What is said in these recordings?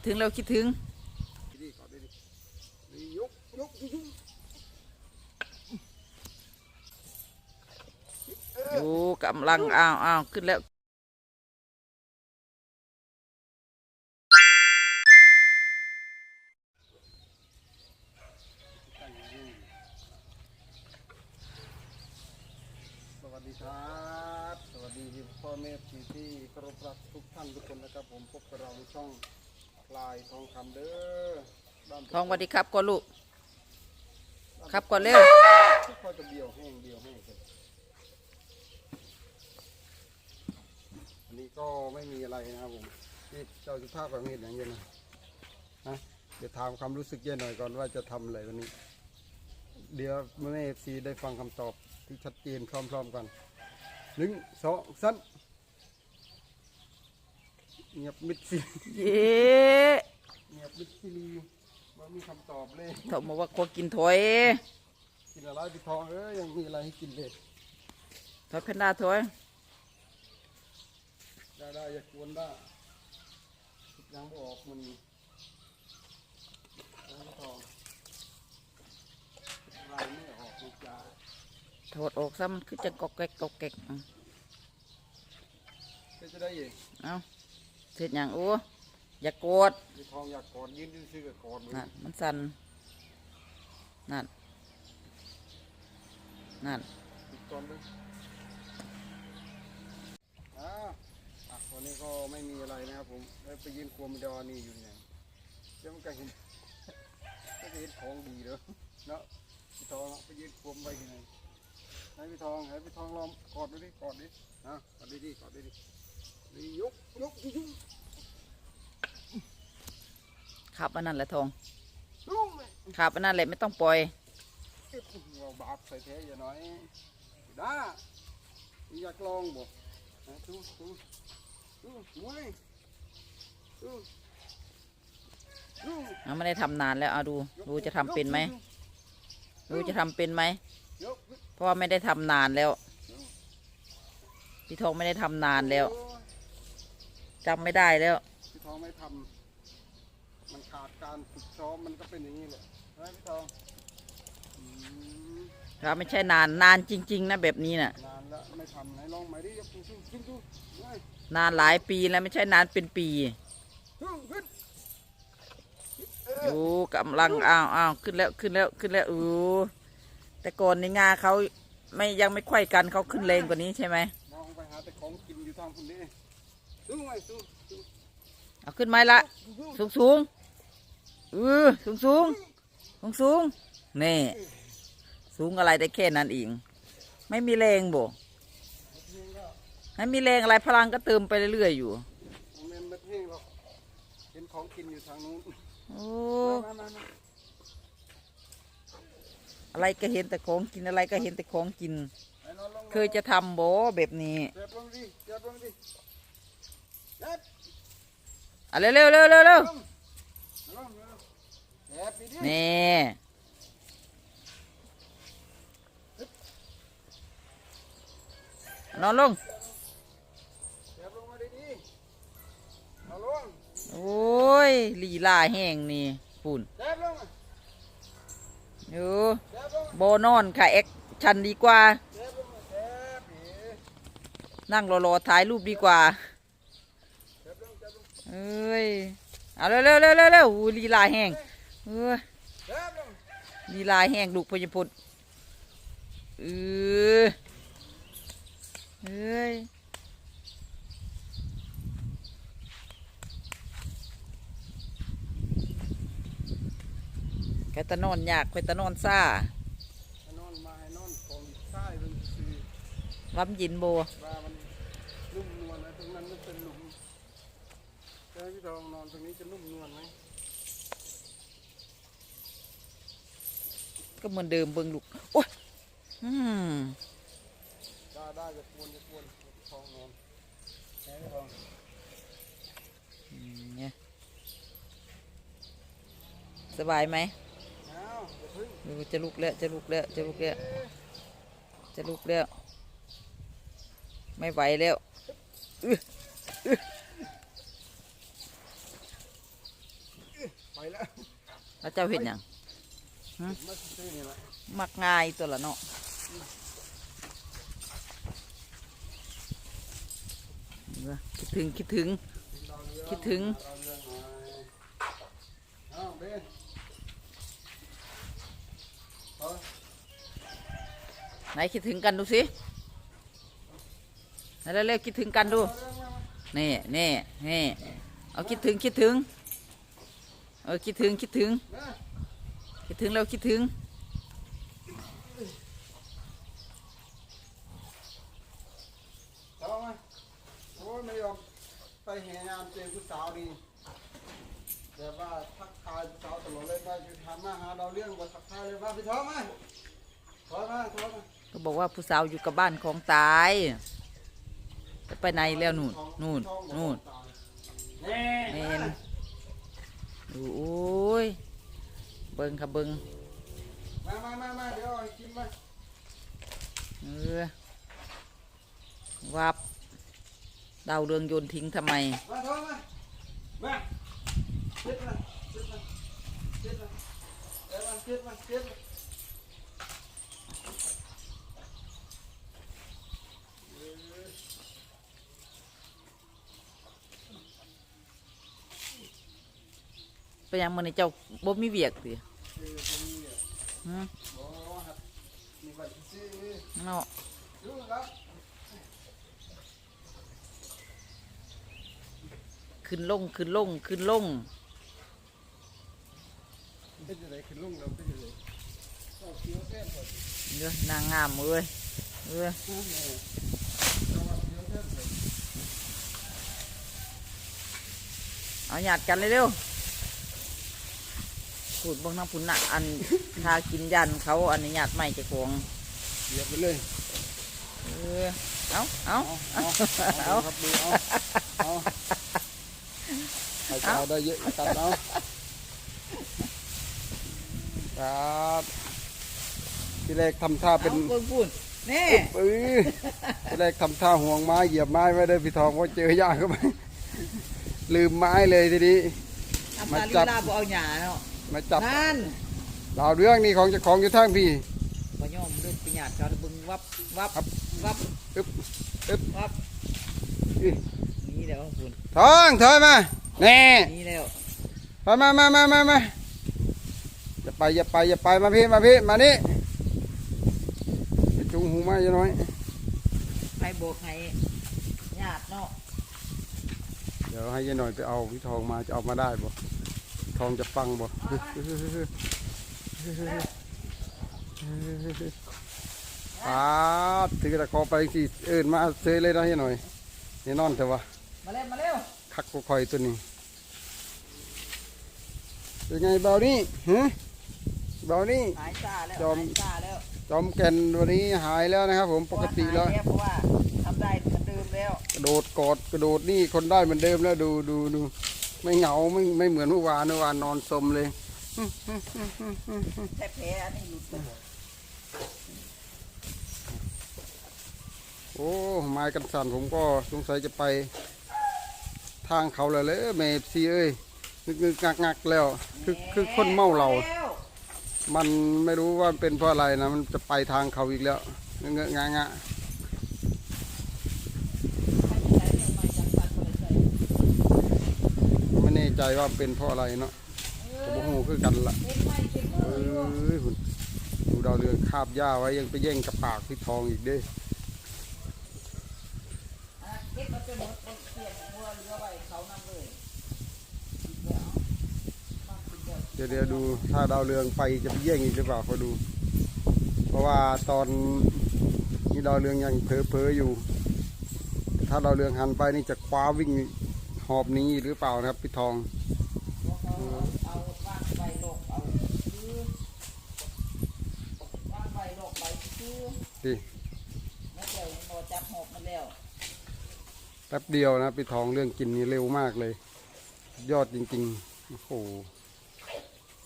ดถึงแล้วคิดถึงดีก่อยกยกยกอยู่กำลังอ้าวอ้าวขึ้นแล้วสวัสดีครับ สวัสดีพ่อแม่พี่ที่เคารพรักทุกท่านทุกคนนะครับ ผมพบกับเราช่อง ลายทองคำเด้อบ้านทองสวัสดีครับก่อนลูก ครับก่อนเร็ว ทุกคนจะเดียวแห้งเดียวแห้งเลยอันนี้ก็ไม่มีอะไรนะครับผมนี่เจ้าสุภาพแบบนี้อย่างเงี้ยนะนะเดี๋ยวถามความรู้สึกเย็นหน่อยก่อนว่าจะทำอะไรวันนี้ เดี๋ยวแม่เอฟซีได้ฟังคำตอบที่ชัดเจนพร้อมๆกันหนึ่งสองสั้นเงียบมิดซีเย้เงีย บมิดซีรีว่ามีคำตอบเลยเขาบอกว่าขอกินถอยกินอะไรพี่ทองเอ้ยยังมีอะไรให้กินเลยถอยแพนด้าถอยได้ได้อย่ากวนได้ยังไม่ออกมันยังพี่ทองอะไรไม่ออกมันจะถอดออกซะมันคือจะกอกแกกกอกแกกอะก็จะได้เองเอาเสร็จอย่างโอ้ อย่าโกดพี่ทองอยากกอดยืนยืนซื้อกับกอดเลยนั่นมันสั่นนั่นนั่นติดก่อนเลยอ่าอะวันนี้ก็ไม่มีอะไรนะครับผมแล้วไปยืนควมดอนี่อยู่ไหนเดี๋ยวมันก็เห็นก็จะเห็นของดีเด้อเนาะพี่ทองไปยืนควมไปที่ไหนให้พี่ทองให้พี่ทองลองกอดดูดิกอดดินะกอดดิดิกอดดิดินี่ยกยกยก ขับอันนั้นแหละทองยกเลยขับอันนั้นแหละไม่ต้องปล่อยเราบาปใส่แท้อย่าน้อยด้าอยากลองบ่นะดูดูดูมวยดูดูเอาไม่ได้ทำนานแล้วเอาดูดูจะทำเป็นไหมดูจะทำเป็นไหมยกเพราะว่าไม่ได้ทำนานแล้ว พี่ทองไม่ได้ทำนานแล้วจำไม่ได้แล้วพี่ทองไม่ทำ มันขาดการฝึกซ้อมมันก็เป็นอย่างนี้แหละนะพี่ทองอืมเราไม่ใช่นานนานจริง ๆ นะแบบนี้น่ะ นานแล้วไม่ทำไหนลองใหม่ดิยกขึ้นขึ้นขึ้นขึ้นนานหลายปีแล้วไม่ใช่นานเป็นปีขึ้นขึ้นอยู่กำลังอ้าวอ้าวขึ้นแล้วขึ้นแล้วขึ้นแล้วอู้แต่ก่อนในงาเขาไม่ยังไม่ค่อยกันเขาขึ้นแรงกว่านี้ใช่ไหมมองไปหาแต่ของกินอยู่ทางคนนี้สู้ไว้สู้สู้เอาขึ้นไหมละสูงสูง เออสูงสูงสูงสูงนี่ สูงอะไรได้แค่นั้นเองไม่มีแรงบ่ไม่มีแรงอะไรพลังก็เติมไปเรื่อยๆอยู่ผมเมนไม่เพ่งหรอกเห็นของกินอยู่ทางนู้นโอ้มามามาอะไรก็เห็นแต่ของกินอะไรก็เห็นแต่ของกินไอ้นอนลงเคยจะทำบ่แบบนี้เจ็บลงดิเจ็บลงดิเจ็บอะเร็วเร็วเร็วเร็วเร็ว ลงลงลงเจ็บไปดิ นี่นอนลงเจ็บลงมาดิดิเอาลงโอ้ยลีลาแห้งนี่ปุ่นเจ็บลงมาอยู่เจ็บลงโบนอนค่ะเอ็กชันดีกว่าเจ็บลงมาเจ็บอีนั่งรอๆถ่ายรูปดีกว่าเจ็บลงเจ็บลงเอ้ย เอาเร็วเร็วเร็วเร็วเร็วอู้ลีลาแห้ง เอ้ยเจ็บลงลีลายแห้งลูกพญพุทธเออเอ้ยใครตะนอนยากใครตะนอนซ่าไอ้นอนมาไอ้นอนของใต้เป็นคือล้ำยินโบว่ามันนุ่มนวลนะตรงนั้นมันเป็นหลุมใช่ไหมพี่ทองนอนตรงนี้จะนุ่มนวลไหม ก็เหมือนเดิมเบิ่งลูกโอ้ยอืมได้ได้จะควรจะควรพี่ทองนอนใช่ไหมพี่ทองเนี่ยสบายไหมอ้าวอย่าพึ่งดูจะลุกแล้วจะลุกแล้วจะลุกแล้วจะลุกแล้ว ไม่ไหวแล้วอื้ออื้อไปแล้วแล้วเจ้าเห็นหยัง หมักง่ายตัวละเนาะคิดถึงคิดถึง คิดถึงไหนคิดถึงกันดูสิไหนเร็วๆคิดถึงกันดูนี่นี่นี่เอาคิดถึงคิดถึง เออคิดถึงคิดถึง คิดถึงแล้วคิดถึง เอามาโอ้ยไม่ยอมไปแห่งานเจอผู้สาวดีแต่ว่าทักทายผู้สาวตลอดเลยว่าจะทำมาหาเราเรื่องบ่ทักทายเลยว่าพี่ท้องมาถอยมาถอยมาก็บอกว่าผู้สาวอยู่กับบ้านของตายจะไปไหนแล้วนู่นนู่นนู่นแน่เมนดูโอ้ย เบิงค่ะเบิงมามามามาเดี๋ยวเอาให้กินมาเออวับดาวเรืองโยนทิ้งทำไม มาถอยมามาเจ็ดมาเจ็ดมาเจ็ดมาเดี๋ยวมาเจ็ดมาเจ็ดมา ไปยังมันในเจ้าบ่มีเวียกสิเออตรงนี้อะหือเนาะขึ้นลงขึ้นลงขึ้นลงเป็นยังไงขึ้นลงเราเป็นยังไงเอาเขียวแท่นก่อนเด้อนางงามเอ้ยเออเอาเขียวแท่นก่อนเอาหยาดกันเร็ว พูดเบางน้ำผุนน่ะอันทากินยันเขาอันนี้หยาดใหม่จะของเหยียบไปเลยเออเอาเอาเอาเอาเอาครับดูเอาเอาใครจะเอาได้เยอะตัดเอาครับที่แรกทำท่าเป็เป็นนพูดพูดนี่เออที่แรกทำท่าห่วงไม้เหยียบไม้ไม่ได้พี่ทองว่าเจอยากเข้าไปลืมไม้เลยทีนี้ทำมาตาลีจับลาบ่เอาหยาเนาะ มาจับนั่นดาวเรื่องนี่ของเจ้าของอยู่ทางพี่บ่ยอมเดินไปหยาดเขาบึงวับวับครับวับอึ๊บอึ๊บวับอื้อนี่แล้วคุณทองถอยมาแน่นี่แล้วถอยมามามามามาอย่าไปอย่าไปอย่าไปมาพี่มาพี่มานี่จุงหูมาอย่าน้อยให้โบกให้หยาดเนาะเดี๋ยวให้ยายหน่อยไปเอาพี่ทองมาจะเอามาได้บ่พี่ ทองจะฟังบ่ป้าดถือตะคอไปสิเอินมาเซยเลยนะยายหน่อยนี่นอนแต่ว่ามาเร็วมาเร็วคักกูคอยตัวนี้เป็นไงเบานี่ฮะเบานี่หายซาแล้วจอมหายซาแล้วจอมแก่นวันนี้หายแล้วนะครับ ผมปกติแล้วหายเพราะว่าทำได้เหมือนเดิมแล้ว กระโดดกอดกระโดดนี่คนได้เหมือนเดิมแล้วดูดูดู ไม่เหงาไม่ไม่เหมือนเมื่อวานเมื่อวานนอนสมเลยแต่แผลอันนี้หลุดไปหมโอ้ไม้กันสั่นผมก็สงสัยจะไป ทางเขาเลยเลยเมฟซีเอ้ยนึกนึกงักงักแล้ว คือคือคนเมาเหล้ามันไม่รู้ว่าเป็นเพราะอะไรนะ มันจะไปทางเขาอีกแล้วเงอะเงะงะงะไม่แน่ ใจว่าเป็นเพราะอะไรเนาะแต่บ่ฮู้คือกันละเอ้ยหุ่นดูดาวเรืองคาบหญ้าไว้ยังไปแย่งกับปากพี่ทองอีกเด้เก็บมาจนหมดเปลี่ยนหัวเรือไว้เขานำเลยเดี๋ยวเดี๋ยวดูถ้าดาวเรืองไปจะไปแย่งอีกหรือเปล่าคอยดู เพราะว่าตอนนี้ดาวเรืองยังเผลอๆอยู่ ถ้าดาวเรืองหันไปนี่จะคว้าวิ่ง หอบหนี้หรือเปล่านะครับพี่ทองเอาบ้านใบโลกเอาซื้อบ้านใบโลกใบซื้อดิแล้วเดี๋ยวพอจับหอบมันแล้วแป๊บเดียวนะพี่ทองเรื่องกินนี่เร็วมากเลย ยอดจริงๆโอ้โห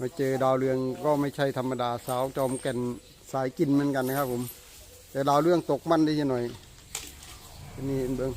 มาเจอดาวเรืองก็ไม่ใช่ธรรมดาสาวจอมแก่นสายกินเหมือนกันนะครับผม แต่ดาวเรืองตกมันได้ยังหน่อยนี่เบิ้ง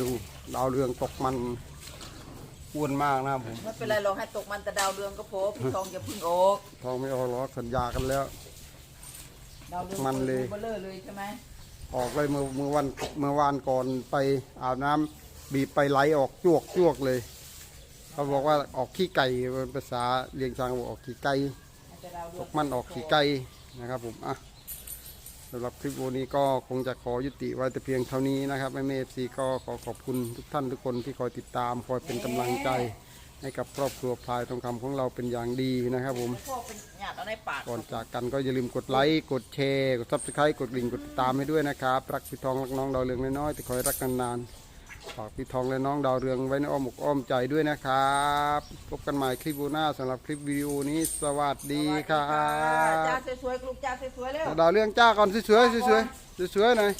ดู ดาวเรืองตกมันอ้วนมากนะครับผม ไม่เป็นไรลองให้ตกมันแต่ดาวเรืองก็พอพี่ทองอย่าพึ่งออกทองไม่ออกหรอกสัญญากันแล้ว ดาวเรืองมันเลย เบลอเลยใช่ไหมออกเลยเมื่อเมื่อวันเมื่อวานก่อนไปอาบน้ำบีบไปไหลออกจวกจวกเลย เขาบอกว่าออกขี้ไก่เป็นภาษาเลียงชางบอกออกขี้ไก่ให้แต่ดาวเรืตองกมันออกขี้ไก่นะครับผมอะ สำหรับคลิปวันนี้ก็คงจะขอยุติไว้แต่เพียงเท่านี้นะครับแม่เอฟซีก็ขอขอบคุณทุกท่านทุกคนที่คอยติดตามคอยเป็นกำลังใจให้กับครอบครัวพลายทองคำของเราเป็นอย่างดีนะครับผมพ่อเป็นหยาดเอาในปาก ก่อนจากกันก็อย่าลืมกดไลค์ กดแชร์ กดซับสไครต์กดกริ่งกดติดตามให้ด้วยนะครับ รักพี่ทอง รักน้องดาวเรืองน้อยๆแต่คอยรักกันนาน ฝากพี่ทองและน้องดาวเรืองไว้ในอ้อมอกอ้อมใจด้วยนะครับ พบกันใหม่คลิปหน้าสำหรับคลิปวิดีโอนี้สวัสดีครัจ้าบสวยๆลูกจ้าสวยๆเร็วดาวเรืองจ้าก่อนสวยๆสวยๆสวยๆหน่อย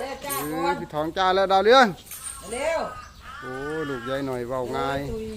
เร็วจ้าเอก่ออนพี่ทองจ้าแล้วดาวเรืองเร็ว โอ้ลูกใหญ่หน่อยเบาง่ายโอ้ตุย